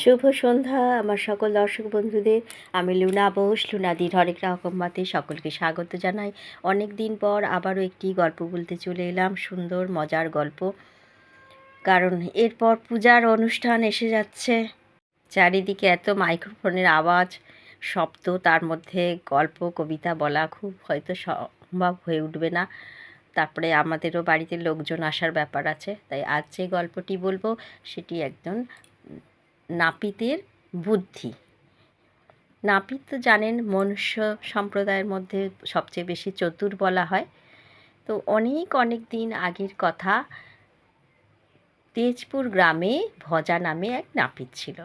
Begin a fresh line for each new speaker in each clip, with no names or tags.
শুভ সন্ধ্যা, আমার সকল দর্শক বন্ধুদের। আমি লুনা বোস লুনাদির হরেক রকমাতে সকলকে স্বাগত জানাই। অনেক দিন পর আবারও একটি গল্প বলতে চলে এলাম, সুন্দর, মজার গল্প। কারণ এরপর পূজার অনুষ্ঠান এসে যাচ্ছে। চারিদিকে এত মাইক্রোফোনের আওয়াজ, শব্দ, তার মধ্যে গল্প, কবিতা বলা খুব হয়তো সম্ভব হয়ে উঠবে না। তারপরে আমাদেরও বাড়িতে লোকজন আসার ব্যাপার আছে, তাই আজ যে গল্পটি বলব, সেটি একজন নাপিতের বুদ্ধি। নাপিত তো জানেন মনুষ্য সম্প্রদায়ের মধ্যে সবচেয়ে বেশি চতুর বলা হয়। তো অনেক অনেক দিন আগের কথা, তেজপুর গ্রামে ভজা নামে এক নাপিত ছিল।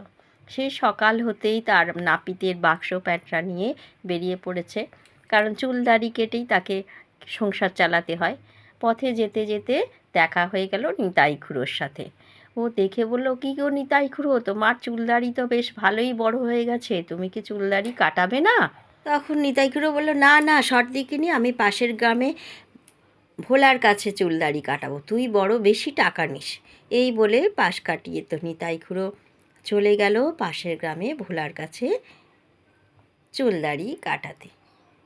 সে সকাল হতেই তার নাপিতের বাক্স প্যাঁটরা নিয়ে বেরিয়ে পড়েছে। কারণ চুল দাড়ি কেটেই তাকে সংসার চালাতে হয়। পথে যেতে যেতে দেখা হয়ে গেল নিতাই খুড়োর সাথে। ও দেখে বলল, কি গো নিতাই খুড়ো, তোমার চুলদাড়ি তো বেশ ভালোই বড় হয়ে গেছে, তুমি কি চুলদাড়ি কাটাবে না? তখন নিতাই খুড়ো বলল, না না, শর্ট দিকে নিয়ে আমি পাশের গ্রামে ভোলার কাছে চুলদাড়ি কাটাবো, তুই বড় বেশি টাকা নিস। এই বলে পাশ কাটিয়ে তো নিতাই খুড়ো চলে গেল পাশের গ্রামে ভোলার কাছে চুলদাড়ি কাটাতে।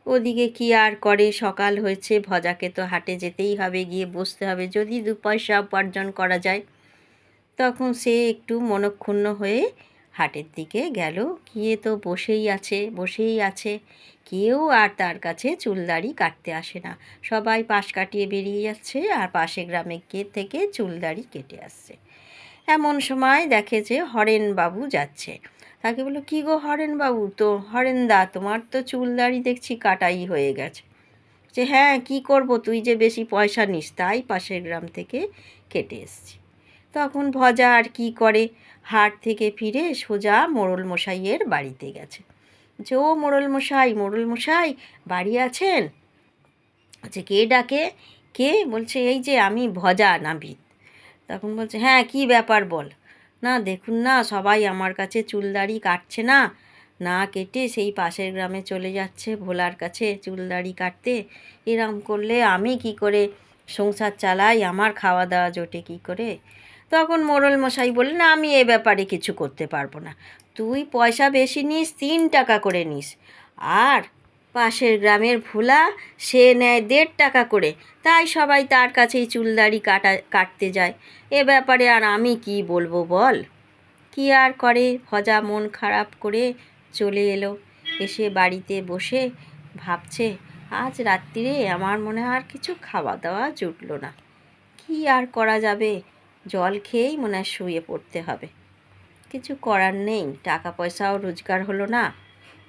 ওদিকে কি আর করে, সকাল হয়েছে, ভজাকে তো হাটে যেতেই হবে, গিয়ে বসতে হবে, যদি দু পয়সা উপার্জন করা যায়। তখন সে একটু মনক্ষুণ্ণ হয়ে হাটের দিকে গেল। গিয়ে তো বসেই আছে বসেই আছে। কেউ আর তার কাছে চুলদাড়ি কাটতে আসে না। সবাই পাশ কাটিয়ে বেরিয়ে যাচ্ছে আর পাশে গ্রামে কে থেকে চুলদাড়ি কেটে আসছে। এমন সময় দেখে যে হরেন বাবু যাচ্ছে। তাকে বলল, কী গো হরেন বাবু? তো হরেন দা, তোমার তো চুলদাড়ি দেখছি কাটাই হয়ে গেছে। যে হ্যাঁ কি করব? তুই যে বেশি পয়সা নিস, তাই পাশের গ্রাম থেকে কেটে এসছি। তখন ভজা আর কি করে? হাট থেকে ফিরে সোজা মোড়ল মশাইয়ের বাড়িতে গেছে। যে ও মোড়ল মশাই মোড়ল মশাই, বাড়ি আছেন? আচ্ছা কে ডাকে? কে? বলছে, এই যে আমি ভজা নাবিদ। তখন বলছে হ্যাঁ কি ব্যাপার বল? না, দেখুন না, সবাই আমার কাছে চুলদাড়ি কাটছে না। না কেটে সেই পাশের গ্রামে চলে যাচ্ছে ভোলার কাছে চুলদাড়ি কাটতে। এরম করলে আমি কি করে সংসার চালাই? আমার খাওয়া দাওয়া জোটে কি করে? তখন মোড়ল মশাই বললেন আমি এ ব্যাপারে কিছু করতে পারব না। তুই পয়সা বেশি নিস, তিন টাকা করে নিস। আর পাশের গ্রামের ভোলা, সে নেয় দেড় টাকা করে। তাই সবাই তার কাছেই চুলদাড়ি কাটা, কাটতে যায়। এ ব্যাপারে আর আমি কি বলব বল? কি আর করে? ভজা মন খারাপ করে চলে এলো। এসে বাড়িতে বসে ভাবছে, আজ রাত্রিরে আমার মনে আর কিছু খাওয়া দাওয়া জুটলো না। কি আর করা যাবে? জল খেয়েই মনে হয় শুয়ে পড়তে হবে। কিছু করার নেই টাকা পয়সাও রোজগার হলো না।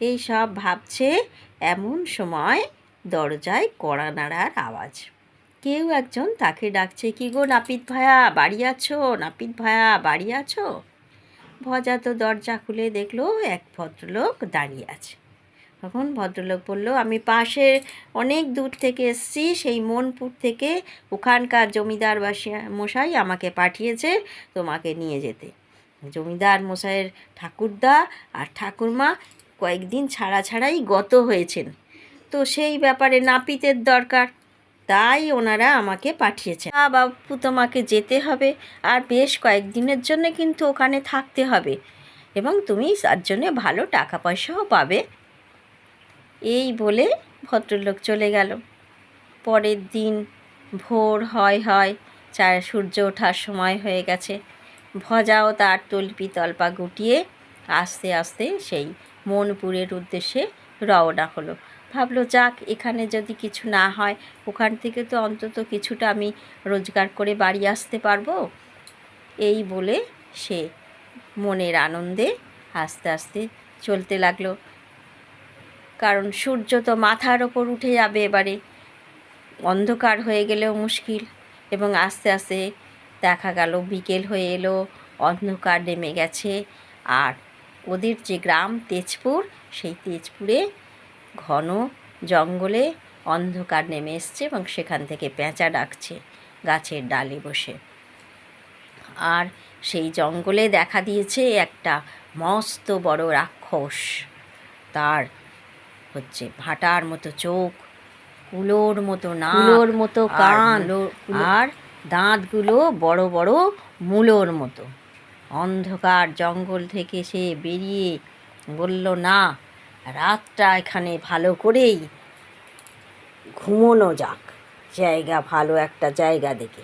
এই সব ভাবছে এমন সময় দরজায় কড়া নাড়ার আওয়াজ। কেউ একজন তাকে ডাকছে, কি গো নাপিত ভায়া, বাড়ি আছো? নাপিত ভায়া, বাড়ি আছো? ভজা তো দরজা খুলে দেখল, এক ভদ্রলোক দাঁড়িয়ে আছে। তখন ভদ্রলোক বলল, আমি পাশে অনেক দূর থেকে এসছি, সেই মনপুর থেকে ওখানকার জমিদার মশাই আমাকে পাঠিয়েছে তোমাকে নিয়ে যেতে। জমিদার মশাইয়ের ঠাকুরদা আর ঠাকুরমা কয়েকদিন ছাড়া ছাড়াই গত হয়েছেন। তো সেই ব্যাপারে নাপিতের দরকার, তাই ওনারা আমাকে পাঠিয়েছে। আ বাপু, তোমাকে যেতে হবে আর বেশ কয়েকদিনের জন্য কিন্তু ওখানে থাকতে হবে এবং তুমি তার জন্যে ভালো টাকা পয়সাও পাবে। এই বলে ভদ্রলোক চলে গেল। পরের দিন ভোর হয় হয় চার সূর্য ওঠার সময় হয়ে গেছে। ভজাও তার তল্পি তল্পা গুটিয়ে আস্তে আস্তে সেই মনপুরের উদ্দেশ্যে রওনা হলো। ভাবলো, যাক, এখানে যদি কিছু না হয়, ওখান থেকে তো অন্তত কিছুটা আমি রোজগার করে বাড়ি আসতে পারব? এই বলে সে মনের আনন্দে আস্তে আস্তে চলতে লাগল। কারণ সূর্য তো মাথার ওপর উঠে যাবে এবারে। অন্ধকার হয়ে গেলেও মুশকিল। এবং আস্তে আস্তে দেখা গেল, বিকেল হয়ে এলো, অন্ধকার নেমে গেছে। আর ওদের যে গ্রাম তেজপুর, সেই তেজপুরে ঘন জঙ্গলে অন্ধকার নেমে এসছে এবং সেখান থেকে পেঁচা ডাকছে গাছের ডালে বসে। আর সেই জঙ্গলে দেখা দিয়েছে একটা মস্ত বড় রাক্ষস। তার হচ্ছে ভাটার মতো চোখ কুলোর মতো না
কুলোর মতো
কান
কান
আর দাঁতগুলো বড় বড় মূলোর মতো। অন্ধকার জঙ্গল থেকে সে বেরিয়ে বলল না রাতটা এখানে ভালো করেই ঘুমোনো যাক। জায়গা ভালো একটা জায়গা দেখে।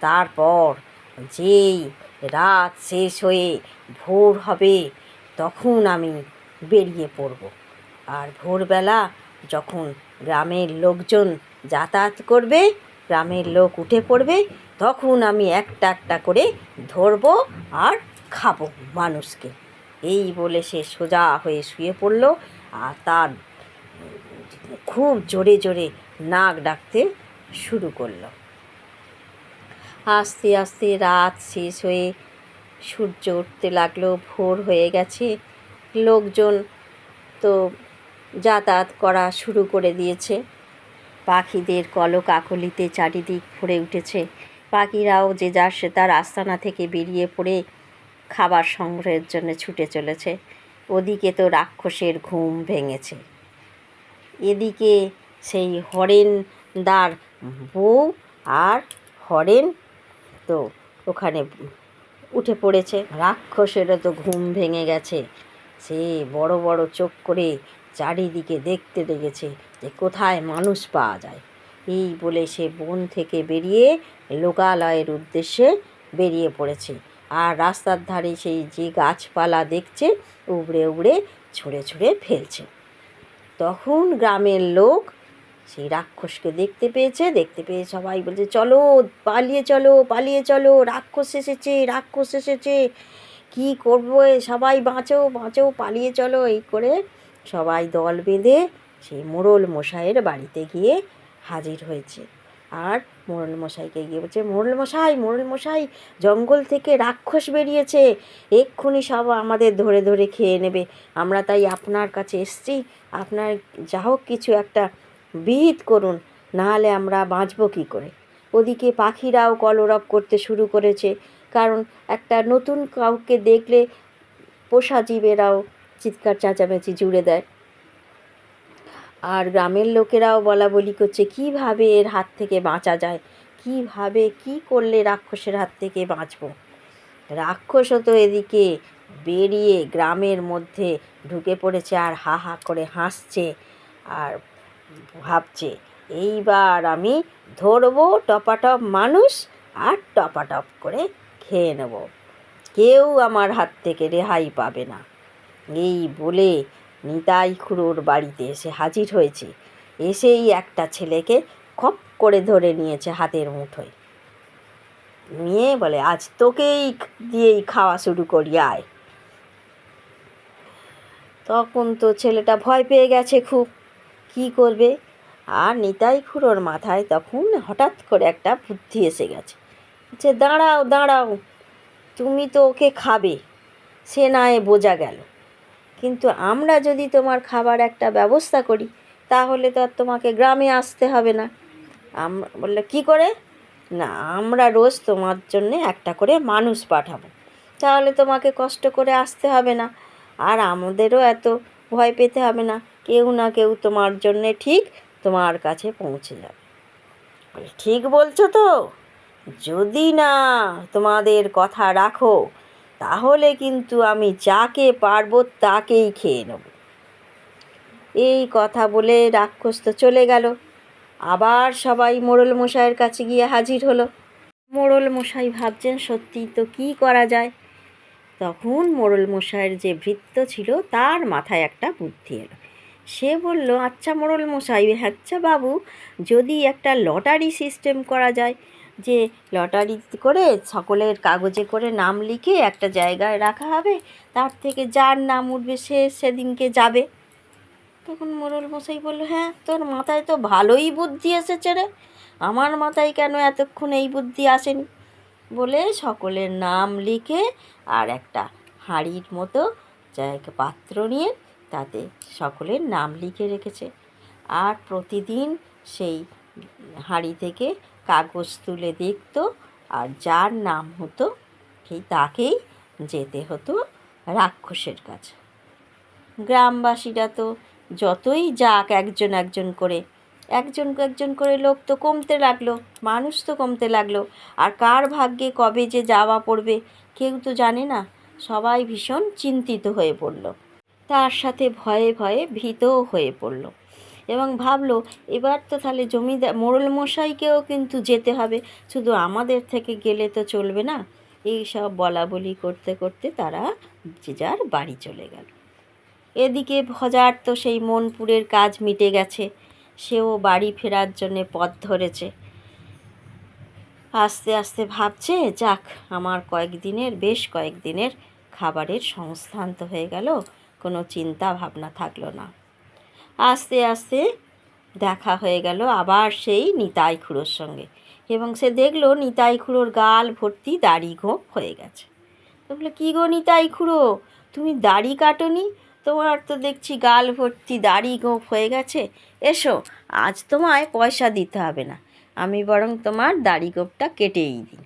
তারপর যেই রাত শেষ হয়ে ভোর হবে তখন আমি বেরিয়ে পড়ব। আর ভোরবেলা যখন গ্রামের লোকজন যাতায়াত করবে, গ্রামের লোক উঠে পড়বে, তখন আমি একটা একটা করে ধরবো আর খাব মানুষকে। এই বলে সে সোজা হয়ে শুয়ে পড়ল আর তার খুব জোরে জোরে নাক ডাকতে শুরু করল। আস্তে আস্তে রাত শেষ হয়ে সূর্য উঠতে লাগল, ভোর হয়ে গেছে। লোকজন তো যাতায়াত করা শুরু করে দিয়েছে। পাখিদের কলকাকলিতে চারিদিক ভরে উঠেছে। পাখিরাও যে যার সে তার আস্তানা থেকে বেরিয়ে পড়ে খাবার সংগ্রহের জন্য ছুটে চলেছে। ওদিকে তো রাক্ষসের ঘুম ভেঙেছে। এদিকে সেই হরেনদার বউ আর হরেন তো ওখানে উঠে পড়েছে। রাক্ষসেরও তো ঘুম ভেঙে গেছে। সে বড় বড় চোখ করে চারিদিকে দেখতে লেগেছে যে কোথায় মানুষ পাওয়া যায়। এই বলে সে বন থেকে বেরিয়ে লোকালয়ের উদ্দেশ্যে বেরিয়ে পড়েছে আর রাস্তার ধারে সেই যে গাছপালা দেখছে উবড়ে উবড়ে ছুঁড়ে ছুঁড়ে ফেলছে। তখন গ্রামের লোক সেই রাক্ষসকে দেখতে পেয়েছে, দেখতে পেয়ে সবাই বলছে, চলো, পালিয়ে চলো পালিয়ে চলো, রাক্ষস এসেছে রাক্ষস এসেছে। কী করব সবাই বাঁচো বাঁচো, পালিয়ে চলো। এই করে সবাই দল বেঁধে সেই মোড়ল মশাইয়ের বাড়িতে গিয়ে হাজির হয়েছে। আর মোড়ল মশাইকে গিয়ে বলছে, মোড়ল মশাই মোড়ল মশাই, জঙ্গল থেকে রাক্ষস বেরিয়েছে। এক্ষুনি সব আমাদের ধরে ধরে খেয়ে নেবে। আমরা তাই আপনার কাছে এসছি। আপনার যা হোক কিছু একটা বিহিত করুন, নাহলে আমরা বাঁচবো কী করে? ওদিকে পাখিরাও কলরব করতে শুরু করেছে। কারণ একটা নতুন কাউকে দেখলে পোষা জীবেরাও চিৎকার চেঁচামেচি জুড়ে দেয়। আর গ্রামের লোকেরাও বলা বলি করছে, কীভাবে এর হাত থেকে বাঁচা যায়? কীভাবে, কী করলে রাক্ষসের হাত থেকে বাঁচবো? রাক্ষসও তো এদিকে বেরিয়ে গ্রামের মধ্যে ঢুকে পড়েছে আর হা হা করে হাসছে আর ভাবছে, এইবার আমি ধরবো টপাটপ মানুষ আর টপাটপ করে খেয়ে নেব। কেউ আমার হাত থেকে রেহাই পাবে না। এই বলে নিতাই খুড়োর বাড়িতে এসে হাজির হয়েছে। এসেই একটা ছেলেকে খপ করে ধরে নিয়েছে হাতের মুঠোয়। নিয়ে বলে, আজ তোকেই দিয়েই খাওয়া শুরু করি, আয়। তখন তো ছেলেটা ভয় পেয়ে গেছে খুব। কী করবে? আর নিতাই খুড়োর মাথায় তখন হঠাৎ করে একটা বুদ্ধি এসে গেছে। যে, দাঁড়াও দাঁড়াও, তুমি তো ওকে খাবে। সে নয় বোঝা গেল। কিন্তু আমরা যদি তোমার খাবার একটা ব্যবস্থা করি, তাহলে তো আর তোমাকে গ্রামে আসতে হবে না। আমরা বললে, কী করে? না, আমরা রোজ তোমার জন্যে একটা করে মানুষ পাঠাবো। তাহলে তোমাকে কষ্ট করে আসতে হবে না। আর আমাদেরও এত ভয় পেতে হবে না। কেউ না কেউ তোমার জন্যে ঠিক তোমার কাছে পৌঁছে যাবে। ঠিক বলছো তো। যদি না তোমাদের কথা রাখো তাহলে কিন্তু আমি যাকে পারব তাকেই খেয়ে নেব। এই কথা বলে রাক্ষস তো চলে গেল। আবার সবাই মোড়ল মশাইয়ের কাছে গিয়ে হাজির হলো। মোড়ল মশাই ভাবছেন, সত্যি তো কী করা যায়? তখন মোড়ল মশাইয়ের যে ভৃত্য ছিল, তার মাথায় একটা বুদ্ধি এলো। সে বলল আচ্ছা মোড়ল মশাই আচ্ছা বাবু, যদি একটা লটারি সিস্টেম করা যায় যে লটারি করে সকলের কাগজে করে নাম লিখে একটা জায়গায় রাখা হবে, তার থেকে যার নাম উঠবে সে সেদিনকে যাবে। তখন মোড়ল মশাই বলল হ্যাঁ তোর মাথায় তো ভালোই বুদ্ধি এসেছে রে। আমার মাথায় কেন এতক্ষণ এই বুদ্ধি আসেনি? বলে সকলের নাম লিখে আর একটা হাঁড়ির মতো জায়গা পাত্র নিয়ে তাতে সকলের নাম লিখে রেখেছে। আর প্রতিদিন সেই হাঁড়ি থেকে কাগজ তুলে দেখত আর যার নাম হতো সেই তাকেই যেতে হতো রাক্ষসের কাছে। গ্রামবাসীরা তো যতই যাক একজন একজন করে, একজন একজন করে লোক তো কমতে লাগল, মানুষ তো কমতে লাগল। আর কার ভাগ্যে কবে যে যাওয়া পড়বে কেউ তো জানে না, সবাই ভীষণ চিন্তিত হয়ে পড়ল। তার সাথে ভয়ে ভয়ে ভীতও হয়ে পড়ল। এবং ভাবলো, এবার তো তাহলে জমিদার, মোড়ল মশাইকেও কিন্তু যেতে হবে। শুধু আমাদের থেকে গেলে তো চলবে না। এই সব বলা বলি করতে করতে তারা যে যার বাড়ি চলে গেল। এদিকে ভজার তো সেই মনপুরের কাজ মিটে গেছে। সেও বাড়ি ফেরার জন্যে পথ ধরেছে। আস্তে আস্তে ভাবছে, যাক, আমার কয়েকদিনের, বেশ কয়েকদিনের খাবারের সংস্থান তো হয়ে গেল। কোনো চিন্তা ভাবনা থাকল না। আস্তে আস্তে দেখা হয়ে গেল আবার সেই নিতাই খুঁড়োর সঙ্গে। এবং সে দেখল নিতাই খুড়োর গাল ভর্তি দাড়ি ঘোপ হয়ে গেছে। তো বলল, কী গো নিতাই খুঁড়ো? তুমি দাড়ি কাটোনি? তোমার তো দেখছি গাল ভর্তি দাড়ি গোঁফ হয়ে গেছে। এসো, আজ তোমায় পয়সা দিতে হবে না। আমি বরং তোমার দাড়ি গোঁফটা কেটেই দিই।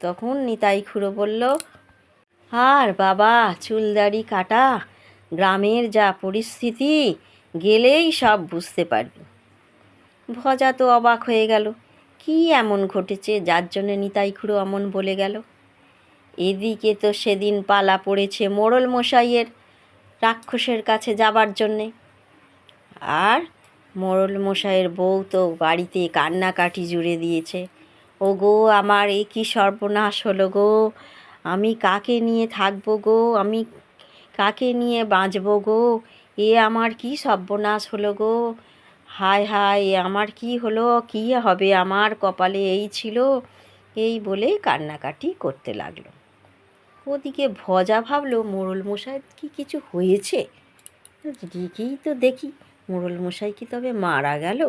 তখন নিতাই খুড়ো বলল, আর বাবা, চুল দাড়ি কাটা। গ্রামের যা পরিস্থিতি গেলেই সব বুঝতে পারবি। ভজা তো অবাক হয়ে গেল। কি এমন ঘটেছে যার জন্যে নিতাই খুড়ো এমন বলে গেল? এদিকে তো সেদিন পালা পড়েছে মোড়ল মশাইয়ের রাক্ষসের কাছে যাবার জন্যে। আর মোড়ল মশাইয়ের বউ তো বাড়িতে কান্নাকাটি জুড়ে দিয়েছে। ও গো আমার এ কী সর্বনাশ হলো গো? আমি কাকে নিয়ে থাকব গো? আমি কাকে নিয়ে বাঁচবো গো? এ আমার কি সর্বনাশ হলো গো? হায় হায়, এ আমার কি হলো? কী হবে আমার কপালে? এই ছিল। এই বলে কান্নাকাটি করতে লাগল। ওদিকে ভজা ভাবলো, মোড়ল মশাই, কি কিছু হয়েছে? দেখেই তো দেখি, মোড়ল মশাই কি তবে মারা গেল?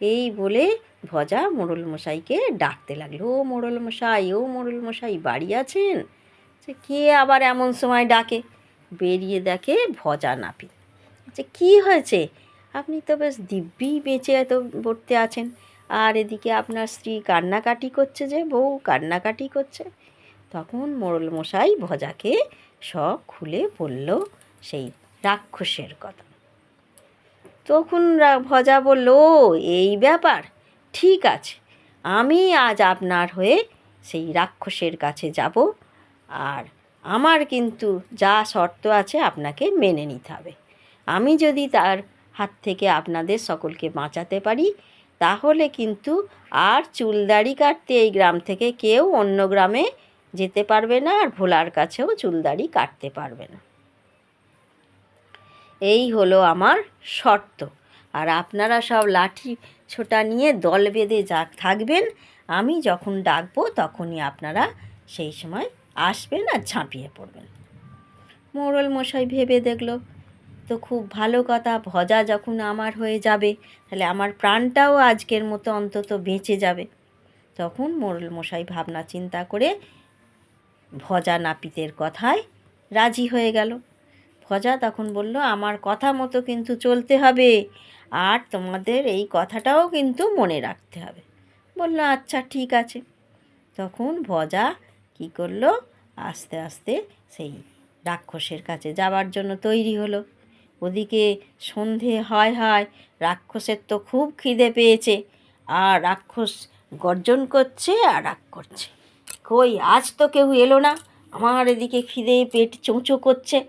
এই বলে ভজা মোড়ল মশাইকে ডাকতে লাগল। ও মোড়ল মশাই, ও মোড়ল মশাই, বাড়ি আছেন? সে কে আবার এমন সময় ডাকে? বেরিয়ে দেখে ভজা নাপি আচ্ছা কী হয়েছে? আপনি তো বেশ দিব্যি বেঁচে এত পড়তে আছেন। আর এদিকে আপনার স্ত্রী কান্নাকাটি করছে যে, বউ কান্নাকাটি করছে। তখন মোড়ল মশাই ভজাকে সব খুলে বলল সেই রাক্ষসের কথা। তখন ভজা বলল এই ব্যাপার, ঠিক আছে। আমি আজ আপনার হয়ে সেই রাক্ষসের কাছে যাব। আর আমার কিন্তু যা শর্ত আছে আপনাকে মেনে নিতে হবে। আমি যদি তার হাত থেকে আপনাদের সকলকে বাঁচাতে পারি, তাহলে কিন্তু আর চুলদাড়ি কাটতে এই গ্রাম থেকে কেউ অন্য গ্রামে যেতে পারবে না আর ভোলার কাছেও চুলদাড়ি কাটতে পারবে না। এই হলো আমার শর্ত। আর আপনারা সব লাঠি ছোটা নিয়ে দল বেঁধে যা থাকবেন, আমি যখন ডাকবো তখনই আপনারা সেই সময় আসবেন আর ঝাঁপিয়ে পড়বেন। মোড়ল মশাই ভেবে দেখল তো খুব ভালো কথা, ভজা যখন আমার হয়ে যাবে, তাহলে আমার প্রাণটাও আজকের মতো অন্তত বেঁচে যাবে। তখন মোড়ল মশাই ভাবনা চিন্তা করে ভজা নাপিতের কথায় রাজি হয়ে গেল। ভজা তখন বলল, আমার কথা মতো কিন্তু চলতে হবে, আর তোমাদের এই কথাটাও কিন্তু মনে রাখতে হবে। বলল আচ্ছা ঠিক আছে। তখন ভজা কী করল, আস্তে আস্তে সেই রাক্ষসের কাছে যাওয়ার জন্য তৈরি হলো। ওদিকে সন্ধে হয় হয়, রাক্ষসের তো খুব খিদে পেয়েছে। আর রাক্ষস গর্জন করছে আর রাগ করছে। কই, আজ তো কেউ এলো না, আমার এদিকে খিদে পেট চোঁচো করছে।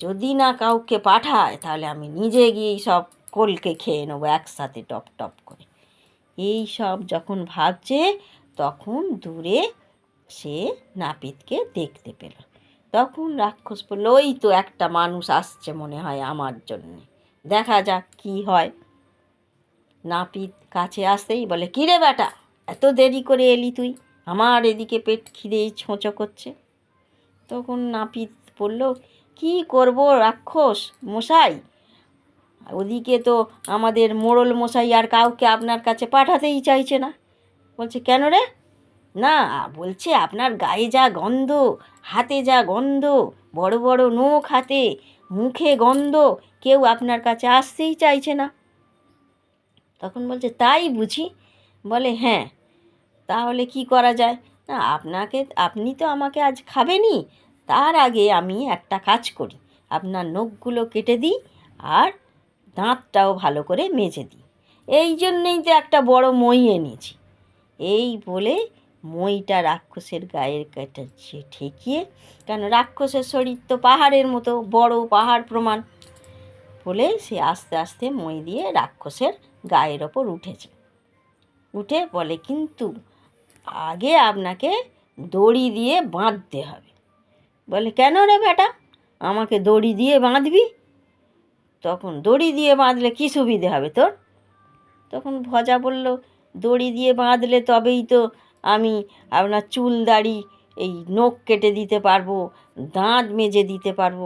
যদি না কাউকে পাঠায়, তাহলে আমি নিজে গিয়েই সব কোলকে খেয়ে নেব একসাথে টপ টপ করে। এই সব যখন ভাবছে, তখন দূরে সে নাপিতকে দেখতে পেল। তখন রাক্ষস বলল, ওই তো একটা মানুষ আসছে মনে হয় আমার জন্যে। দেখা যাক কি হয়। নাপিত কাছে আসতেই বলে কিরে বেটা, এত দেরি করে এলি তুই? আমার এদিকে পেট খিদেই ছোঁচো করছে। তখন নাপিত বলল, কি করব রাক্ষস মশাই? ওদিকে তো আমাদের মোড়ল মশাই আর কাউকে আপনার কাছে পাঠাতেই চাইছে না। বলছে, কেন রে? না, বলছে আপনার গায়ে যা গন্ধ, হাতে যা গন্ধ, বড় বড় নখ হাতে, মুখে গন্ধ, কেউ আপনার কাছে আসতেই চাইছে না। তখন বলছে, তাই বুঝি? বলে হ্যাঁ তাহলে কি করা যায়? না, আপনাকে, আপনি তো আমাকে আজ খাবেনই, তার আগে আমি একটা কাজ করি, আপনার নখগুলো কেটে দিই আর দাঁতটাও ভালো করে মেজে দিই। এই জন্যেই তো একটা বড় মই এনেছি। এই বলে মইটা রাক্ষসের গায়ের কাছে ঠেকিয়ে, কেন রাক্ষসের শরীর তো পাহাড়ের মতো, বড় পাহাড় প্রমাণ। বলে সে আস্তে আস্তে মই দিয়ে রাক্ষসের গায়ের ওপর উঠেছে। উঠে বলে, কিন্তু আগে আপনাকে দড়ি দিয়ে বাঁধতে হবে। বলে, কেন রে বেটা? আমাকে দড়ি দিয়ে বাঁধবি? তখন দড়ি দিয়ে বাঁধলে কী সুবিধে হবে তোর? তখন ভজা বলল, দড়ি দিয়ে বাঁধলে তবেই তো আমি আপনার চুল দাড়ি, এই নখ কেটে দিতে পারব, দাঁত মেজে দিতে পারব।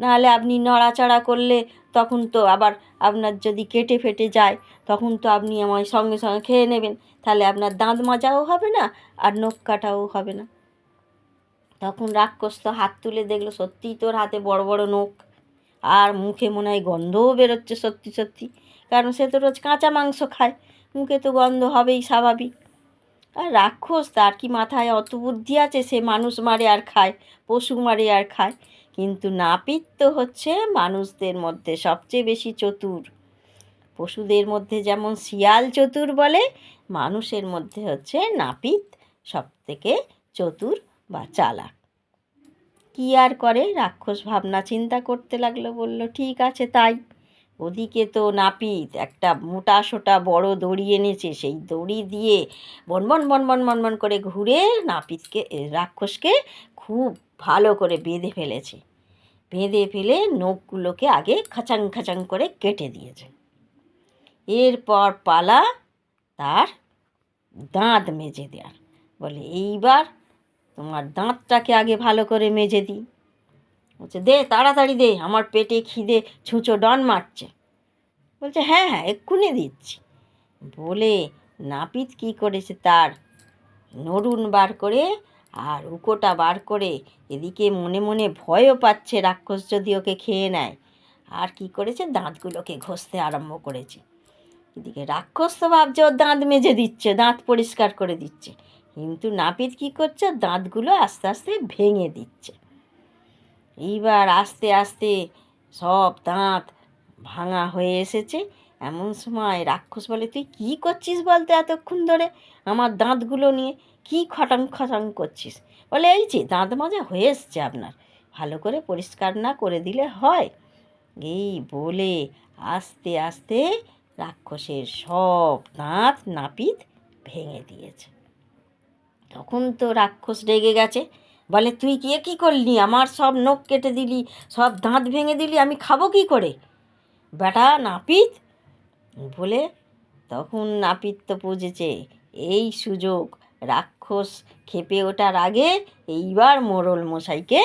নাহলে আপনি নড়াচড়া করলে তখন তো আবার আপনার যদি কেটে ফেটে যায়, তখন তো আপনি আমায় সঙ্গে সঙ্গে খেয়ে নেবেন। তাহলে আপনার দাঁত মাজাও হবে না আর নখ কাটাও হবে না। তখন রাক্ষস তো হাত তুলে দেখল, সত্যিই তোর হাতে বড় বড় নখ। আর মুখে মনে হয় গন্ধও বেরোচ্ছে সত্যি সত্যি, কারণ সে তো রোজ কাঁচা মাংস খায়। মুখে তো গন্ধ হবেই স্বাভাবিক। আর রাক্ষস, তার কি মাথায় অত বুদ্ধি আছে? সে মানুষ মারে আর খায়, পশু মারে আর খায়। কিন্তু নাপিত তো হচ্ছে মানুষদের মধ্যে সবচেয়ে বেশি চতুর। পশুদের মধ্যে যেমন শিয়াল চতুর বলে, মানুষের মধ্যে হচ্ছে নাপিত সব থেকে চতুর বা চালাক। কি আর করে? রাক্ষস ভাবনা চিন্তা করতে লাগল, বলল, ঠিক আছে, তাই। ওদিকে তো নাপিত একটা মোটা সোটা বড় দড়ি এনেছে, সেই দড়ি দিয়ে বনবন বনবন বনবন করে ঘুরে নাপিতকে রাক্ষসকে খুব ভালো করে বেঁধে ফেলেছে। বেঁধে ফেলে নখগুলোকে আগে খাচাং খাচাং করে কেটে দিয়েছে। এরপর পালা তার দাঁত মেজে দেওয়ার। বলে, এইবার তোমার দাঁতটাকে আগে ভালো করে মেজে দিই। বলছে, দে, তাড়াতাড়ি দে, আমার পেটে খিদে, ছুঁচো ডন মারছে। বলছে হ্যাঁ হ্যাঁ এক্ষুনি দিচ্ছি। বলে নাপিত কী করেছে তার? নরুন বার করে আর উকোটা বার করে এদিকে মনে মনে ভয়ও পাচ্ছে রাক্ষস যদি ওকে খেয়ে নেয়। আর কি করেছে? দাঁতগুলোকে ঘষতে আরম্ভ করেছে। এদিকে রাক্ষস তো ভাবছে, ওর দাঁত মেজে দিচ্ছে, দাঁত পরিষ্কার করে দিচ্ছে। কিন্তু নাপিত কী করছে? দাঁতগুলো আস্তে আস্তে ভেঙে দিচ্ছে। এইবার আস্তে আস্তে সব দাঁত ভাঙা হয়ে এসেছে। এমন সময় রাক্ষস বলে, তুই কী করছিস বলতে এতক্ষণ ধরে আমার দাঁতগুলো নিয়ে? কী খটাং খটাং করছিস? বলে, এই যে দাঁত মাজা হয়ে এসছে আপনার। ভালো করে পরিষ্কার না করে দিলে হয়? এই বলে আস্তে আস্তে রাক্ষসের সব দাঁত নাপিত ভেঙে দিয়েছে। তখন তো রাক্ষস রেগে গেছে। বলে, তুই কে কী করলি? আমার সব নখ কেটে দিলি, সব দাঁত ভেঙে দিলি, আমি খাব কি করে? বেটা, নাপিত? বলে, তখন নাপিত তো বুঝেছে এই সুযোগ, রাক্ষস খেপে ওঠার আগে এইবার মোড়ল মশাইকে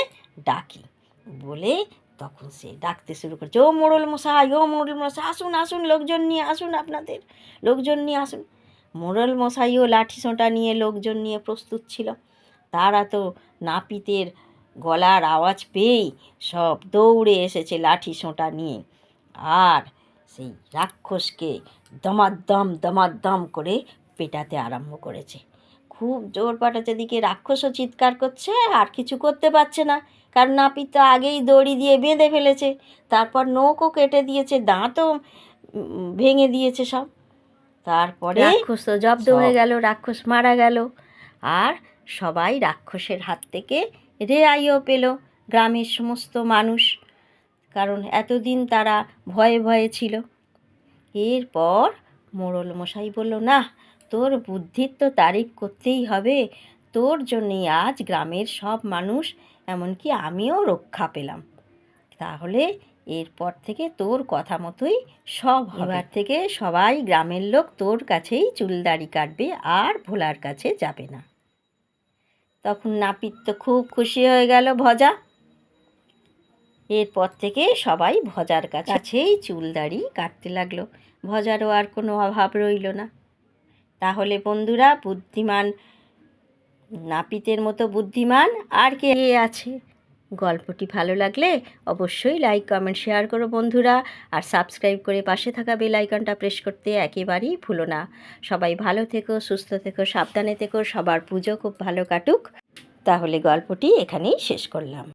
ডাকি। বলে, তখন সে ডাকতে শুরু করছে, ও মোড়ল মশাই, ও মোড়ল মশাই, আসুন আসুন, লোকজন নিয়ে আসুন আপনাদের, লোকজন নিয়ে আসুন। মোড়ল মশাইও লাঠি সোঁটা নিয়ে লোকজন নিয়ে প্রস্তুত ছিল। তারা তো নাপিতের গলার আওয়াজ পেয়েই সব দৌড়ে এসেছে লাঠি সোঁটা নিয়ে। আর সেই রাক্ষসকে দমাদ্দম দমাদ্দম করে পেটাতে আরম্ভ করেছে। খুব জোর পাটাতে দিকে রাক্ষসও চিৎকার করছে আর কিছু করতে পারছে না। কারণ নাপিত তো আগেই দড়ি দিয়ে বেঁধে ফেলেছে। তারপর নখও কেটে দিয়েছে দাঁতও ভেঙে দিয়েছে সব। তারপরে রাক্ষস তো জব্দ হয়ে গেল রাক্ষস মারা গেল। আর সবাই রাক্ষসের হাত থেকে রেয়াইও পেল গ্রামের সমস্ত মানুষ কারণ এতদিন তারা ভয়ে ভয়ে ছিল। এরপর মোড়ল মশাই বলল না তোর বুদ্ধির তো তারিফ করতেই হবে। তোর জন্যেই আজ গ্রামের সব মানুষ এমনকি আমিও রক্ষা পেলাম। তাহলে এরপর থেকে তোর কথা মতোই সব এবার থেকে সবাই গ্রামের লোক তোর কাছেই চুল দাড়ি কাটবে আর ভোলার কাছে যাবে না। তখন নাপিত তো খুব খুশি হয়ে গেল ভজা। এরপর থেকে সবাই ভজার কাছেই চুল দাড়ি কাটতে লাগল। ভজারও আর কোনো অভাব রইল না। তাহলে বন্ধুরা, বুদ্ধিমান, নাপিতের মতো বুদ্ধিমান আর কে আছে? গল্পটি ভালো লাগলে অবশ্যই লাইক কমেন্ট শেয়ার করো বন্ধুরা। আর সাবস্ক্রাইব করে পাশে থাকা বেল আইকনটা প্রেস করতে একেবারেই ভুলো না। সবাই ভালো থেকো, সুস্থ থেকো, সাবধানে থেকো, সবার পুজো খুব ভালো কাটুক। তাহলে গল্পটি এখানেই শেষ করলাম।